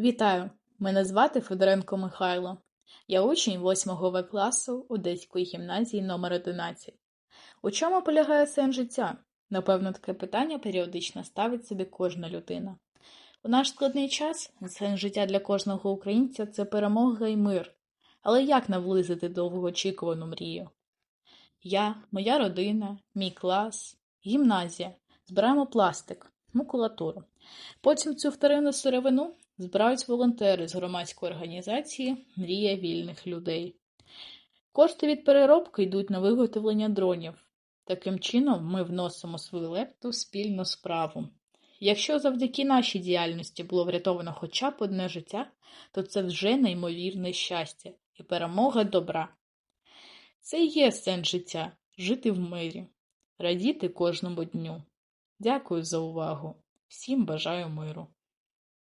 Вітаю! Мене звати Федоренко Михайло. Я учень 8 В класу Одеської гімназії номер 11 У чому полягає сенс життя? Напевно, таке питання періодично ставить собі кожна людина. У наш складний час сенс життя для кожного українця це перемога і мир. Але як наблизити довгоочікувану мрію? Я, моя родина, мій клас, гімназія збираємо пластик, макулатуру. Потім цю вторинну сировину збирають волонтери з громадської організації Мрія вільних людей. Кошти від переробки йдуть на виготовлення дронів. Таким чином ми вносимо свою лепту в спільну справу. Якщо завдяки нашій діяльності було врятовано хоча б одне життя, то це вже неймовірне щастя і перемога добра. Це і є сенс життя жити в мирі, радіти кожному дню. Дякую за увагу. Всім бажаю миру.